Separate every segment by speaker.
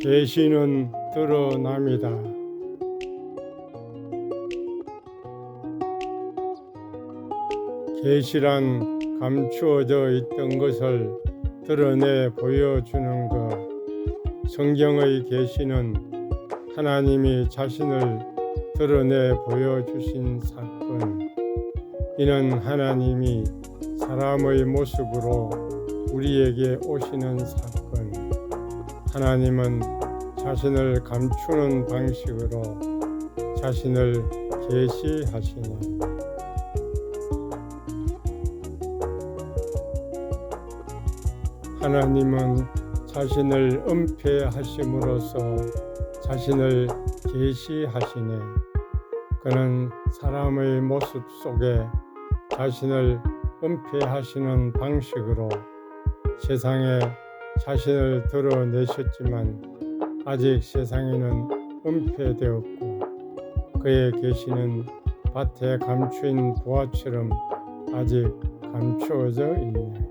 Speaker 1: 계시는 드러납니다. 계시란 감추어져 있던 것을 드러내 보여주는 것. 성경의 계시는 하나님이 자신을 드러내 보여주신 사건. 이는 하나님이 사람의 모습으로 우리에게 오시는 사건. 하나님은 자신을 감추는 방식으로 자신을 계시하시네. 하나님은 자신을 은폐하심으로써 자신을 계시하시네. 그는 사람의 모습 속에 자신을 은폐하시는 방식으로 세상에 자신을 드러내셨지만 아직 세상에는 은폐되었고 그의 계시는 밭에 감추인 보화처럼 아직 감추어져 있네.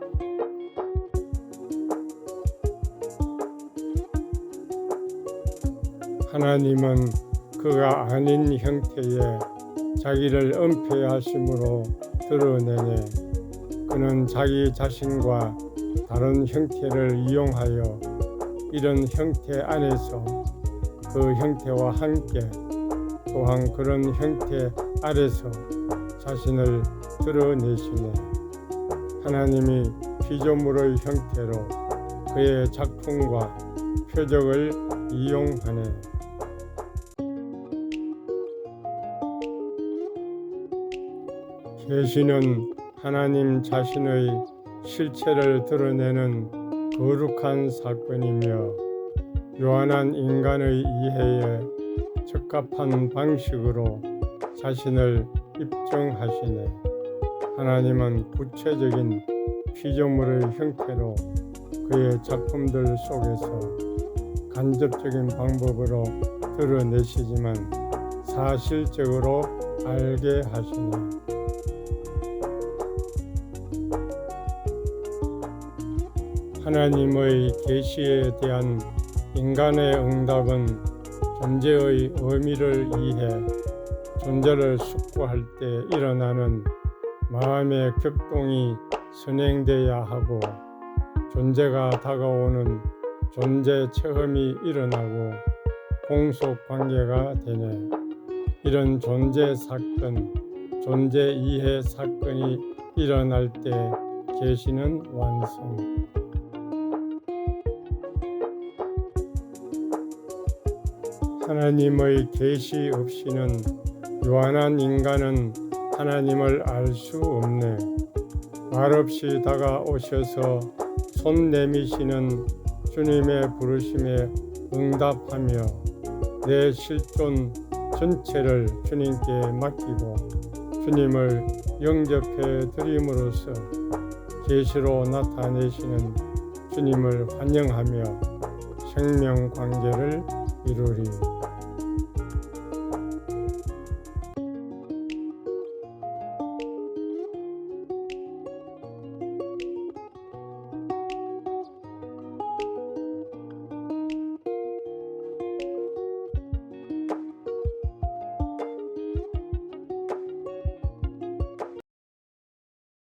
Speaker 1: 하나님은 그가 아닌 형태의 자기를 은폐하심으로 드러내네. 그는 자기 자신과 다른 형태를 이용하여 이런 형태 안에서 그 형태와 함께 또한 그런 형태 아래서 자신을 드러내시네. 하나님이 피조물의 형태로 그의 작품과 표적을 이용하네. 계시는 하나님 자신의 실체를 드러내는 거룩한 사건이며 요한한 인간의 이해에 적합한 방식으로 자신을 입증하시네. 하나님은 구체적인 피조물의 형태로 그의 작품들 속에서 간접적인 방법으로 드러내시지만 사실적으로 알게 하시네. 하나님의 계시에 대한 인간의 응답은 존재의 의미를 이해 존재를 숙고할 때 일어나는 마음의 격동이 선행돼야 하고 존재가 다가오는 존재 체험이 일어나고 공속 관계가 되네. 이런 존재 사건, 존재 이해 사건이 일어날 때 계시는 완성. 하나님의 계시 없이는 요한한 인간은 하나님을 알 수 없네. 말없이 다가오셔서 손 내미시는 주님의 부르심에 응답하며 내 실존 전체를 주님께 맡기고 주님을 영접해 드림으로써 계시로 나타내시는 주님을 환영하며 생명 관계를 이루리.